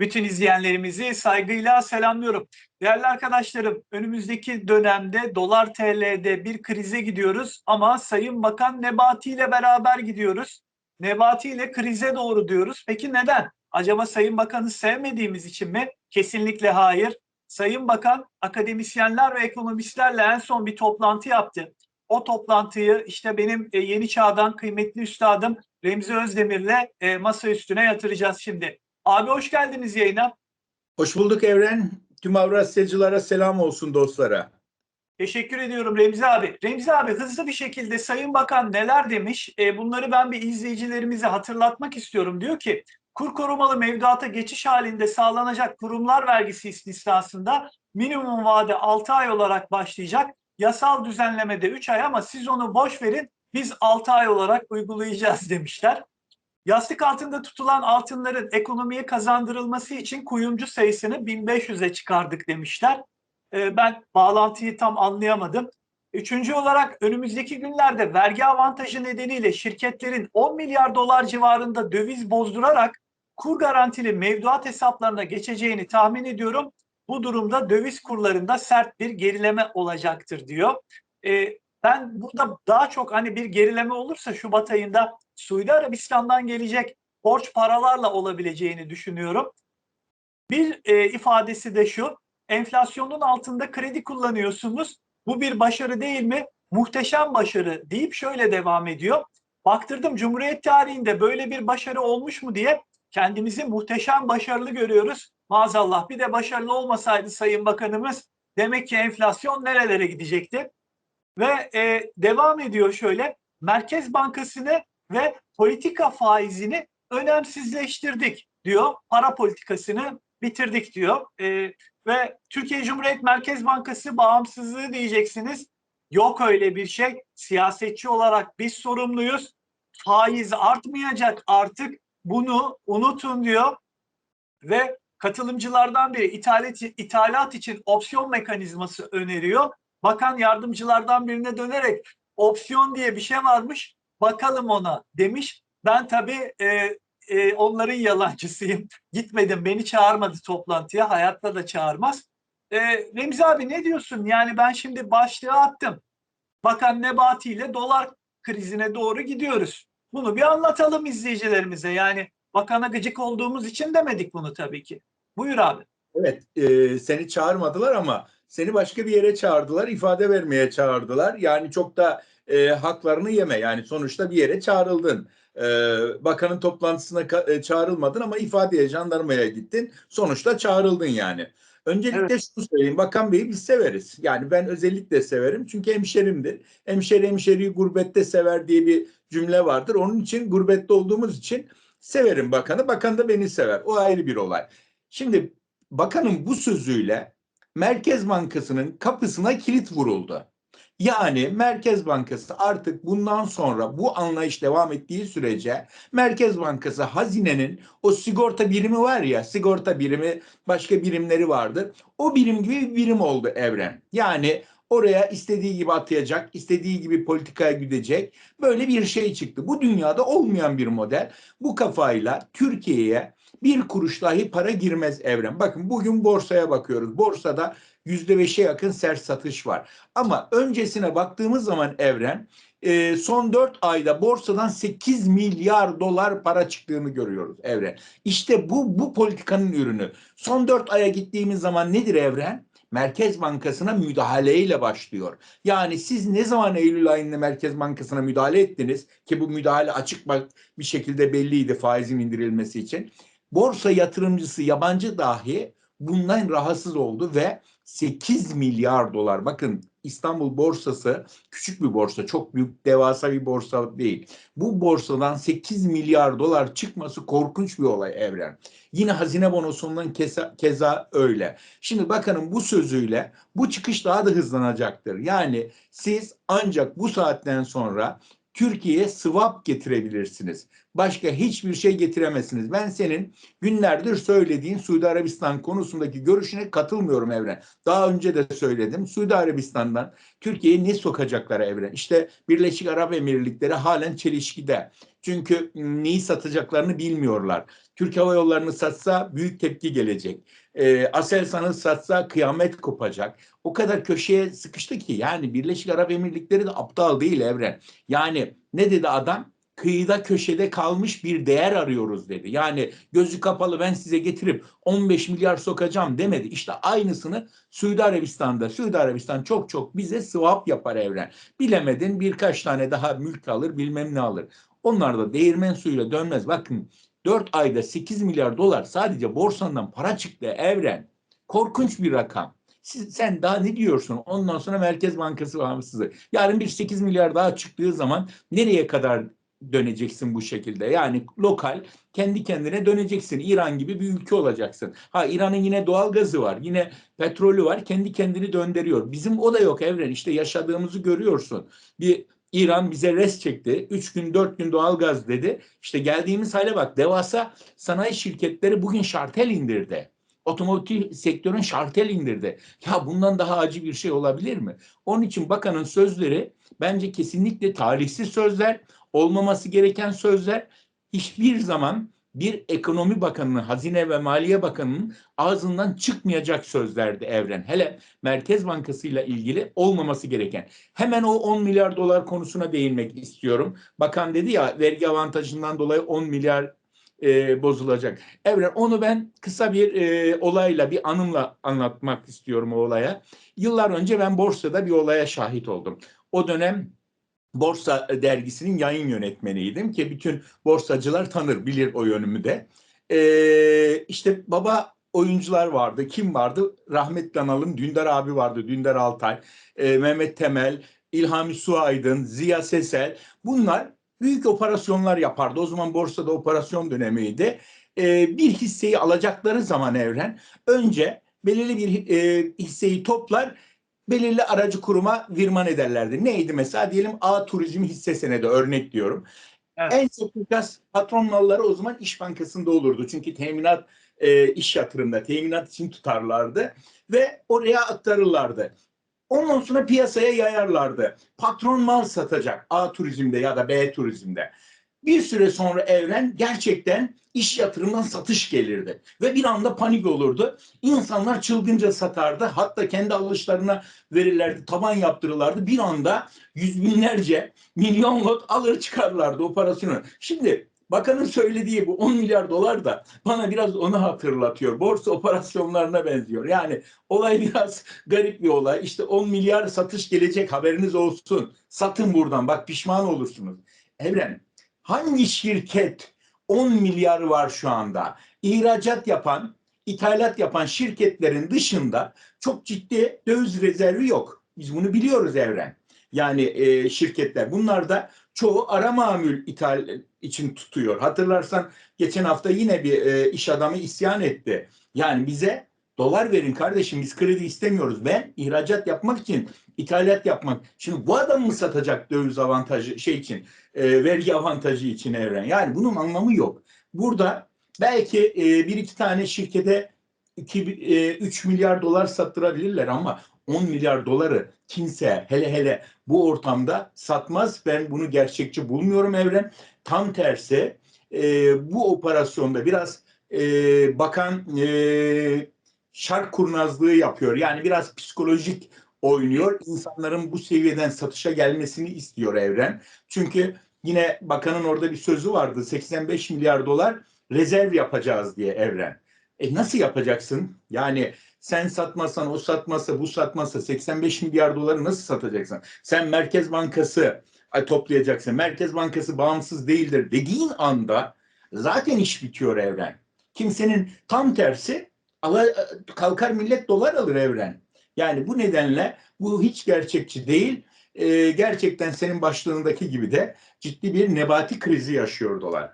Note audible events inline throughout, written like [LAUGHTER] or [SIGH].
Bütün izleyenlerimizi saygıyla selamlıyorum. Değerli arkadaşlarım, önümüzdeki dönemde dolar TL'de bir krize gidiyoruz ama Sayın Bakan Nebati ile beraber gidiyoruz. Nebati ile krize doğru diyoruz. Peki neden? Acaba Sayın Bakan'ı sevmediğimiz için mi? Kesinlikle hayır. Sayın Bakan akademisyenler ve ekonomistlerle en son bir toplantı yaptı. O toplantıyı işte benim e, yeni çağdan kıymetli üstadım Remzi Özdemir'le e, masa üstüne yatıracağız şimdi. Abi hoş geldiniz yayına. Hoş bulduk Evren. Tüm Avrasyacılara selam olsun dostlara. Teşekkür ediyorum Remzi abi. Remzi abi hızlı bir şekilde Sayın Bakan neler demiş? E, bunları ben bir izleyicilerimize hatırlatmak istiyorum. Diyor ki kur korumalı mevduata geçiş halinde sağlanacak kurumlar vergisi istisnasında minimum vade 6 ay olarak başlayacak. Yasal düzenlemede 3 ay ama siz onu boş verin biz 6 ay olarak uygulayacağız demişler. Yastık altında tutulan altınların ekonomiye kazandırılması için kuyumcu sayısını 1500'e çıkardık demişler. Ee, ben bağlantıyı tam anlayamadım. Üçüncü olarak önümüzdeki günlerde vergi avantajı nedeniyle şirketlerin 10 milyar dolar civarında döviz bozdurarak kur garantili mevduat hesaplarına geçeceğini tahmin ediyorum. Bu durumda döviz kurlarında sert bir gerileme olacaktır diyor. Ee, ben burada daha çok hani bir gerileme olursa Şubat ayında Suudi Arabistan'dan gelecek borç paralarla olabileceğini düşünüyorum. Bir e, ifadesi de şu, enflasyonun altında kredi kullanıyorsunuz. Bu bir başarı değil mi? Muhteşem başarı deyip şöyle devam ediyor. Baktırdım Cumhuriyet tarihinde böyle bir başarı olmuş mu diye kendimizi muhteşem başarılı görüyoruz. Maazallah bir de başarılı olmasaydı Sayın Bakanımız demek ki enflasyon nerelere gidecekti? Ve e, devam ediyor şöyle. Merkez Bankası'nı ve politika faizini önemsizleştirdik diyor. Para politikasını bitirdik diyor. E, ve Türkiye Cumhuriyet Merkez Bankası bağımsızlığı diyeceksiniz. Yok öyle bir şey. Siyasetçi olarak biz sorumluyuz. Faiz artmayacak artık. Bunu unutun diyor. Ve katılımcılardan biri ithalat, ithalat için opsiyon mekanizması öneriyor. Bakan yardımcılardan birine dönerek opsiyon diye bir şey varmış bakalım ona demiş. Ben tabii e, e, onların yalancısıyım. [LAUGHS] Gitmedim beni çağırmadı toplantıya hayatta da çağırmaz. E, Remzi abi ne diyorsun? Yani ben şimdi başlığı attım. Bakan Nebati ile dolar krizine doğru gidiyoruz. Bunu bir anlatalım izleyicilerimize. Yani bakana gıcık olduğumuz için demedik bunu tabii ki. Buyur abi. Evet, e, seni çağırmadılar ama seni başka bir yere çağırdılar, ifade vermeye çağırdılar. Yani çok da e, haklarını yeme. Yani sonuçta bir yere çağrıldın. E, bakanın toplantısına e, çağrılmadın ama ifadeye, jandarmaya gittin. Sonuçta çağrıldın yani. Öncelikle evet. şunu söyleyeyim. Bakan Bey'i biz severiz. Yani ben özellikle severim. Çünkü hemşerimdir. Hemşeri hemşeriyi gurbette sever diye bir cümle vardır. Onun için gurbette olduğumuz için severim bakanı. Bakan da beni sever. O ayrı bir olay. Şimdi bakanın bu sözüyle Merkez Bankası'nın kapısına kilit vuruldu. Yani Merkez Bankası artık bundan sonra bu anlayış devam ettiği sürece Merkez Bankası hazinenin o sigorta birimi var ya sigorta birimi başka birimleri vardır. O birim gibi bir birim oldu evren. Yani oraya istediği gibi atayacak, istediği gibi politikaya gidecek böyle bir şey çıktı. Bu dünyada olmayan bir model. Bu kafayla Türkiye'ye bir kuruş dahi para girmez evren. Bakın bugün borsaya bakıyoruz. Borsada yüzde beşe yakın sert satış var. Ama öncesine baktığımız zaman evren e, son dört ayda borsadan 8 milyar dolar para çıktığını görüyoruz evren. İşte bu bu politikanın ürünü. Son dört aya gittiğimiz zaman nedir evren? Merkez Bankası'na müdahaleyle başlıyor. Yani siz ne zaman Eylül ayında Merkez Bankası'na müdahale ettiniz ki bu müdahale açık bir şekilde belliydi faizin indirilmesi için. Borsa yatırımcısı yabancı dahi bundan rahatsız oldu ve 8 milyar dolar bakın İstanbul borsası küçük bir borsa çok büyük devasa bir borsa değil. Bu borsadan 8 milyar dolar çıkması korkunç bir olay evren. Yine hazine bonosundan keza, keza öyle. Şimdi bakanın bu sözüyle bu çıkış daha da hızlanacaktır. Yani siz ancak bu saatten sonra Türkiye'ye swap getirebilirsiniz. Başka hiçbir şey getiremezsiniz. Ben senin günlerdir söylediğin Suudi Arabistan konusundaki görüşüne katılmıyorum Evren. Daha önce de söyledim. Suudi Arabistan'dan Türkiye'yi ne sokacaklar Evren? İşte Birleşik Arap Emirlikleri halen çelişkide. Çünkü neyi satacaklarını bilmiyorlar. Türk Hava Yolları'nı satsa büyük tepki gelecek. E, Aselsan'ı satsa kıyamet kopacak. O kadar köşeye sıkıştı ki yani Birleşik Arap Emirlikleri de aptal değil Evren. Yani ne dedi adam? Kıyıda köşede kalmış bir değer arıyoruz dedi. Yani gözü kapalı ben size getirip 15 milyar sokacağım demedi. İşte aynısını Suudi Arabistan'da. Suudi Arabistan çok çok bize swap yapar Evren. Bilemedin birkaç tane daha mülk alır bilmem ne alır. Onlar da değirmen suyuyla dönmez. Bakın 4 ayda 8 milyar dolar sadece borsandan para çıktı Evren. Korkunç bir rakam. Siz, sen daha ne diyorsun? Ondan sonra Merkez Bankası bağımsızlığı. Yarın bir 8 milyar daha çıktığı zaman nereye kadar döneceksin bu şekilde? Yani lokal kendi kendine döneceksin. İran gibi bir ülke olacaksın. Ha İran'ın yine doğal gazı var. Yine petrolü var. Kendi kendini döndürüyor. Bizim o da yok Evren. İşte yaşadığımızı görüyorsun. Bir İran bize res çekti. Üç gün dört gün doğal gaz dedi. İşte geldiğimiz hale bak. Devasa sanayi şirketleri bugün şartel indirdi. Otomotiv sektörün şartel indirdi. Ya bundan daha acı bir şey olabilir mi? Onun için bakanın sözleri bence kesinlikle tarihsiz sözler, olmaması gereken sözler. Hiçbir zaman bir ekonomi bakanının, hazine ve maliye bakanının ağzından çıkmayacak sözlerdi Evren. Hele Merkez Bankası ile ilgili olmaması gereken. Hemen o 10 milyar dolar konusuna değinmek istiyorum. Bakan dedi ya vergi avantajından dolayı 10 milyar e, bozulacak. Evren onu ben kısa bir e, olayla, bir anımla anlatmak istiyorum o olaya. Yıllar önce ben borsada bir olaya şahit oldum. O dönem Borsa dergisinin yayın yönetmeniydim ki bütün borsacılar tanır, bilir o yönümü de. Ee, işte baba oyuncular vardı. Kim vardı? Rahmetli analım Dündar abi vardı. Dündar Altay, e, Mehmet Temel, İlhami Suaydın, Ziya Sesel. Bunlar büyük operasyonlar yapardı. O zaman borsada operasyon dönemiydi. Ee, bir hisseyi alacakları zaman evren önce belirli bir e, hisseyi toplar belirli aracı kuruma virman ederlerdi. Neydi mesela? Diyelim A Turizm hisse senedi örnek diyorum. Evet. En çok patron malları o zaman İş Bankası'nda olurdu. Çünkü teminat e, iş yatırımda teminat için tutarlardı ve oraya aktarırlardı. Ondan sonra piyasaya yayarlardı. Patron mal satacak A turizmde ya da B turizmde. Bir süre sonra evren gerçekten iş yatırımdan satış gelirdi. Ve bir anda panik olurdu. İnsanlar çılgınca satardı. Hatta kendi alışlarına verirlerdi, taban yaptırırlardı. Bir anda yüz binlerce, milyon lot alır çıkarlardı operasyonu. Şimdi bakanın söylediği bu 10 milyar dolar da bana biraz onu hatırlatıyor. Borsa operasyonlarına benziyor. Yani olay biraz garip bir olay. İşte 10 milyar satış gelecek haberiniz olsun. Satın buradan bak pişman olursunuz. Evren hangi şirket 10 milyar var şu anda? İhracat yapan, ithalat yapan şirketlerin dışında çok ciddi döviz rezervi yok. Biz bunu biliyoruz Evren. Yani e, şirketler. Bunlar da çoğu ara mamül ithal için tutuyor. Hatırlarsan geçen hafta yine bir e, iş adamı isyan etti. Yani bize dolar verin kardeşim biz kredi istemiyoruz. Ben ihracat yapmak için ithalat yapmak. Şimdi bu adam mı satacak döviz avantajı şey için, e, vergi avantajı için evren? Yani bunun anlamı yok. Burada belki e, bir iki tane şirkete 2, e, 3 milyar dolar sattırabilirler ama 10 milyar doları kimse hele hele bu ortamda satmaz. Ben bunu gerçekçi bulmuyorum Evren. Tam tersi e, bu operasyonda biraz e, bakan e, şark kurnazlığı yapıyor. Yani biraz psikolojik oynuyor. İnsanların bu seviyeden satışa gelmesini istiyor Evren. Çünkü yine bakanın orada bir sözü vardı. 85 milyar dolar rezerv yapacağız diye Evren. E nasıl yapacaksın? Yani sen satmasan, o satmasa, bu satmasa 85 milyar doları nasıl satacaksın? Sen Merkez Bankası ay, toplayacaksın. Merkez Bankası bağımsız değildir dediğin anda zaten iş bitiyor Evren. Kimsenin tam tersi ala, kalkar millet dolar alır Evren. Yani bu nedenle bu hiç gerçekçi değil. Ee, gerçekten senin başlığındaki gibi de ciddi bir nebati krizi yaşıyor dolar.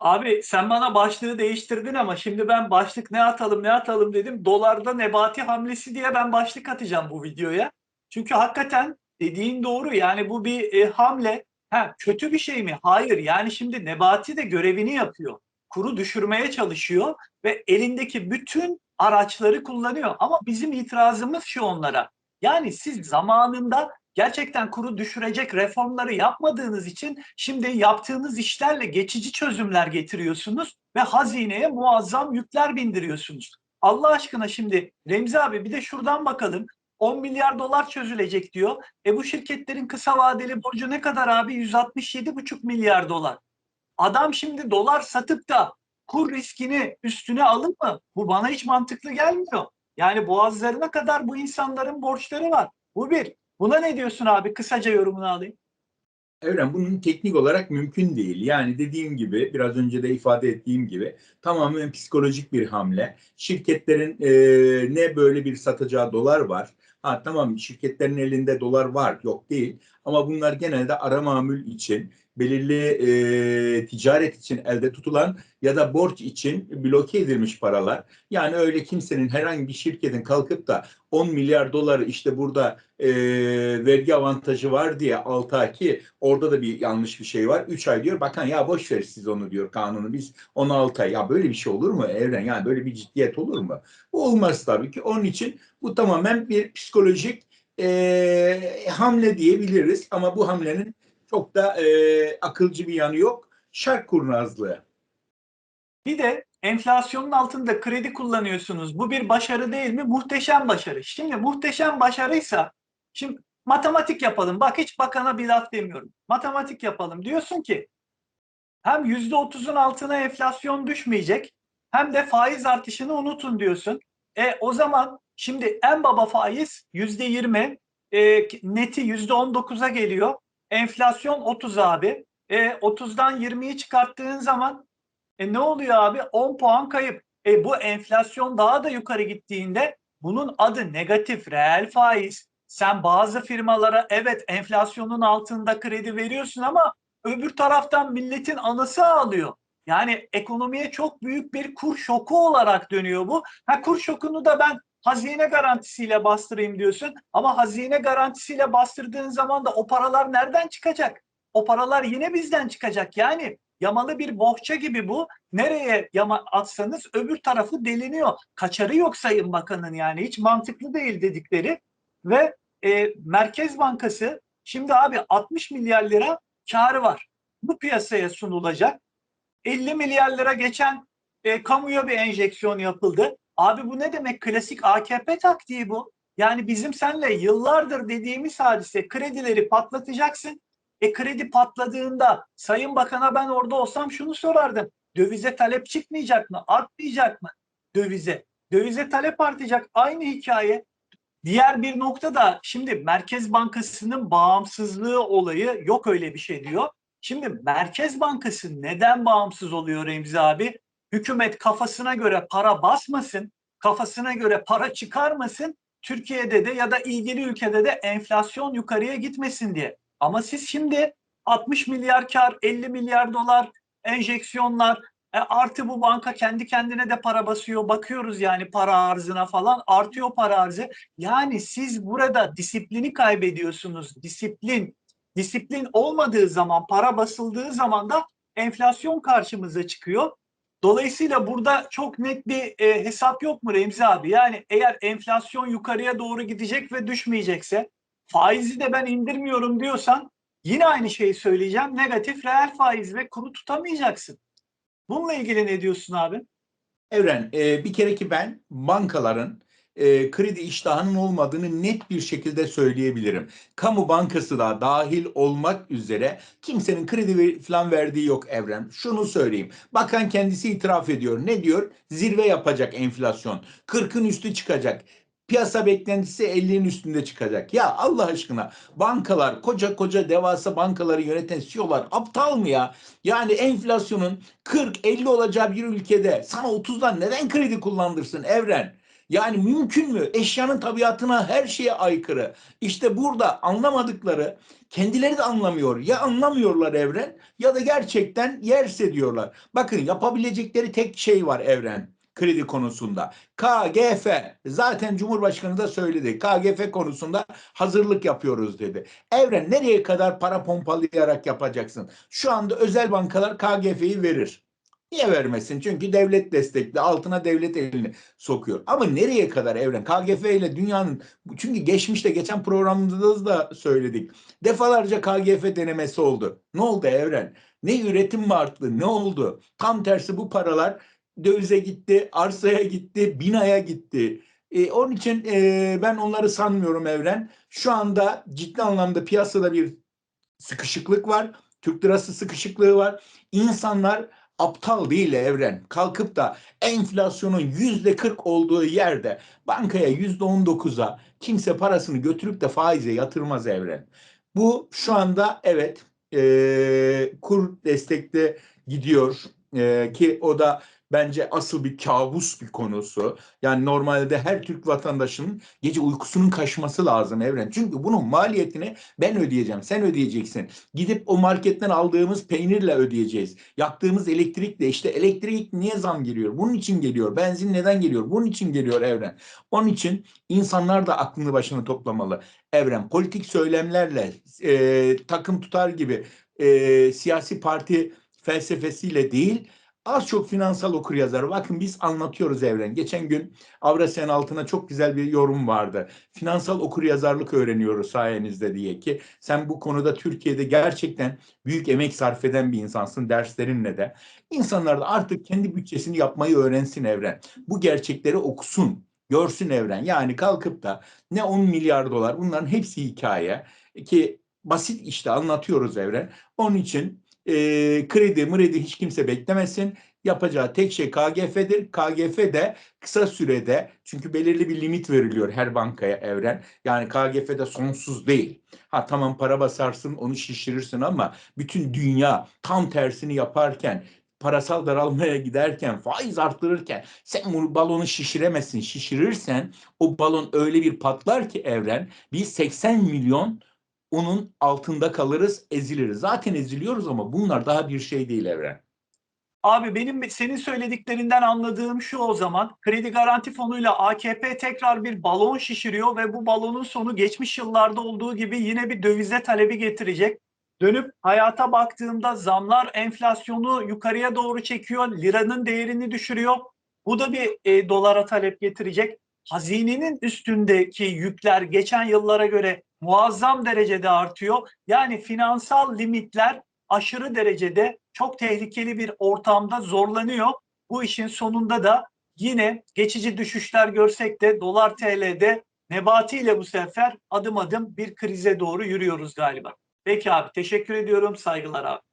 Abi sen bana başlığı değiştirdin ama şimdi ben başlık ne atalım ne atalım dedim. Dolarda nebati hamlesi diye ben başlık atacağım bu videoya. Çünkü hakikaten dediğin doğru yani bu bir e, hamle. Ha, kötü bir şey mi? Hayır yani şimdi nebati de görevini yapıyor. Kuru düşürmeye çalışıyor ve elindeki bütün araçları kullanıyor. Ama bizim itirazımız şu onlara. Yani siz zamanında gerçekten kuru düşürecek reformları yapmadığınız için şimdi yaptığınız işlerle geçici çözümler getiriyorsunuz ve hazineye muazzam yükler bindiriyorsunuz. Allah aşkına şimdi Remzi abi bir de şuradan bakalım. 10 milyar dolar çözülecek diyor. E bu şirketlerin kısa vadeli borcu ne kadar abi? 167,5 milyar dolar. Adam şimdi dolar satıp da kur riskini üstüne alır mı? Bu bana hiç mantıklı gelmiyor. Yani boğazlarına kadar bu insanların borçları var. Bu bir. Buna ne diyorsun abi? Kısaca yorumunu alayım. Evren bunun teknik olarak mümkün değil. Yani dediğim gibi biraz önce de ifade ettiğim gibi tamamen psikolojik bir hamle. Şirketlerin e, ne böyle bir satacağı dolar var. Ha tamam şirketlerin elinde dolar var yok değil ama bunlar genelde ara mamül için belirli e, ticaret için elde tutulan ya da borç için bloke edilmiş paralar. Yani öyle kimsenin herhangi bir şirketin kalkıp da 10 milyar doları işte burada e, vergi avantajı var diye 6 ay ki orada da bir yanlış bir şey var. 3 ay diyor bakan ya boş ver siz onu diyor kanunu biz 16 ay. Ya böyle bir şey olur mu Evren? Yani böyle bir ciddiyet olur mu? Bu olmaz tabii ki. Onun için bu tamamen bir psikolojik e, hamle diyebiliriz ama bu hamlenin çok da e, akılcı bir yanı yok. Şark kurnazlığı. Bir de enflasyonun altında kredi kullanıyorsunuz. Bu bir başarı değil mi? Muhteşem başarı. Şimdi muhteşem başarıysa şimdi matematik yapalım. Bak hiç bakana bir laf demiyorum. Matematik yapalım. Diyorsun ki hem yüzde otuzun altına enflasyon düşmeyecek hem de faiz artışını unutun diyorsun. E o zaman şimdi en baba faiz yüzde yirmi e, neti yüzde on dokuza geliyor. Enflasyon 30 abi. E, 30'dan 20'yi çıkarttığın zaman e ne oluyor abi? 10 puan kayıp. E bu enflasyon daha da yukarı gittiğinde bunun adı negatif reel faiz. Sen bazı firmalara evet enflasyonun altında kredi veriyorsun ama öbür taraftan milletin anısı ağlıyor. Yani ekonomiye çok büyük bir kur şoku olarak dönüyor bu. Ha kur şokunu da ben hazine garantisiyle bastırayım diyorsun. Ama hazine garantisiyle bastırdığın zaman da o paralar nereden çıkacak? O paralar yine bizden çıkacak. Yani yamalı bir bohça gibi bu. Nereye yama atsanız öbür tarafı deliniyor. Kaçarı yok Sayın Bakan'ın yani hiç mantıklı değil dedikleri. Ve e, Merkez Bankası şimdi abi 60 milyar lira karı var. Bu piyasaya sunulacak. 50 milyar lira geçen e, kamuya bir enjeksiyon yapıldı. Abi bu ne demek? Klasik AKP taktiği bu. Yani bizim senle yıllardır dediğimiz hadise kredileri patlatacaksın. E kredi patladığında Sayın Bakan'a ben orada olsam şunu sorardım. Dövize talep çıkmayacak mı? Artmayacak mı? Dövize. Dövize talep artacak. Aynı hikaye. Diğer bir nokta da şimdi Merkez Bankası'nın bağımsızlığı olayı yok öyle bir şey diyor. Şimdi Merkez Bankası neden bağımsız oluyor Remzi abi? Hükümet kafasına göre para basmasın, kafasına göre para çıkarmasın, Türkiye'de de ya da ilgili ülkede de enflasyon yukarıya gitmesin diye. Ama siz şimdi 60 milyar kar, 50 milyar dolar enjeksiyonlar, e, artı bu banka kendi kendine de para basıyor. Bakıyoruz yani para arzına falan artıyor para arzı. Yani siz burada disiplini kaybediyorsunuz. Disiplin. Disiplin olmadığı zaman, para basıldığı zaman da enflasyon karşımıza çıkıyor. Dolayısıyla burada çok net bir e, hesap yok mu Remzi abi? Yani eğer enflasyon yukarıya doğru gidecek ve düşmeyecekse faizi de ben indirmiyorum diyorsan yine aynı şeyi söyleyeceğim. Negatif reel faiz ve kuru tutamayacaksın. Bununla ilgili ne diyorsun abi? Evren e, bir kere ki ben bankaların e, kredi iştahının olmadığını net bir şekilde söyleyebilirim. Kamu bankası da dahil olmak üzere kimsenin kredi falan verdiği yok Evren. Şunu söyleyeyim. Bakan kendisi itiraf ediyor. Ne diyor? Zirve yapacak enflasyon. 40'ın üstü çıkacak. Piyasa beklentisi 50'nin üstünde çıkacak. Ya Allah aşkına bankalar, koca koca devasa bankaları yöneten CEO'lar aptal mı ya? Yani enflasyonun 40-50 olacağı bir ülkede sana 30'dan neden kredi kullandırsın Evren? Yani mümkün mü? Eşyanın tabiatına her şeye aykırı. İşte burada anlamadıkları kendileri de anlamıyor. Ya anlamıyorlar Evren ya da gerçekten yerse diyorlar. Bakın yapabilecekleri tek şey var Evren kredi konusunda. KGF zaten Cumhurbaşkanı da söyledi. KGF konusunda hazırlık yapıyoruz dedi. Evren nereye kadar para pompalayarak yapacaksın? Şu anda özel bankalar KGF'yi verir. Niye vermesin? Çünkü devlet destekli, altına devlet elini sokuyor. Ama nereye kadar evren? KGF ile dünyanın, çünkü geçmişte geçen programımızda da söyledik. Defalarca KGF denemesi oldu. Ne oldu evren? Ne üretim arttı? Ne oldu? Tam tersi bu paralar dövize gitti, arsaya gitti, binaya gitti. E, onun için e, ben onları sanmıyorum evren. Şu anda ciddi anlamda piyasada bir sıkışıklık var. Türk lirası sıkışıklığı var. İnsanlar aptal değil evren. Kalkıp da enflasyonun yüzde 40 olduğu yerde bankaya yüzde 19'a kimse parasını götürüp de faize yatırmaz evren. Bu şu anda evet e, kur destekte gidiyor E, ki o da bence asıl bir kabus bir konusu. Yani normalde her Türk vatandaşının gece uykusunun kaçması lazım evren. Çünkü bunun maliyetini ben ödeyeceğim, sen ödeyeceksin. Gidip o marketten aldığımız peynirle ödeyeceğiz. Yaktığımız elektrikle işte elektrik niye zam geliyor? Bunun için geliyor. Benzin neden geliyor? Bunun için geliyor evren. Onun için insanlar da aklını başına toplamalı. Evren politik söylemlerle e, takım tutar gibi e, siyasi parti felsefesiyle değil az çok finansal okur yazar. Bakın biz anlatıyoruz evren. Geçen gün Avrasyan altına çok güzel bir yorum vardı. Finansal okur yazarlık öğreniyoruz sayenizde diye ki sen bu konuda Türkiye'de gerçekten büyük emek sarf eden bir insansın derslerinle de. İnsanlar da artık kendi bütçesini yapmayı öğrensin evren. Bu gerçekleri okusun, görsün evren. Yani kalkıp da ne 10 milyar dolar bunların hepsi hikaye ki basit işte anlatıyoruz evren. Onun için e, kredi mredi hiç kimse beklemesin. Yapacağı tek şey KGF'dir. KGF de kısa sürede çünkü belirli bir limit veriliyor her bankaya evren. Yani KGF de sonsuz değil. Ha tamam para basarsın onu şişirirsin ama bütün dünya tam tersini yaparken parasal daralmaya giderken, faiz arttırırken sen bu balonu şişiremezsin. Şişirirsen o balon öyle bir patlar ki evren biz 80 milyon onun altında kalırız, eziliriz. Zaten eziliyoruz ama bunlar daha bir şey değil evren. Abi benim senin söylediklerinden anladığım şu o zaman kredi garanti fonuyla AKP tekrar bir balon şişiriyor ve bu balonun sonu geçmiş yıllarda olduğu gibi yine bir dövize talebi getirecek. Dönüp hayata baktığımda zamlar enflasyonu yukarıya doğru çekiyor, liranın değerini düşürüyor. Bu da bir e, dolara talep getirecek. Hazinenin üstündeki yükler geçen yıllara göre muazzam derecede artıyor. Yani finansal limitler aşırı derecede çok tehlikeli bir ortamda zorlanıyor. Bu işin sonunda da yine geçici düşüşler görsek de dolar TL'de nebatiyle bu sefer adım adım bir krize doğru yürüyoruz galiba. Peki abi teşekkür ediyorum saygılar abi.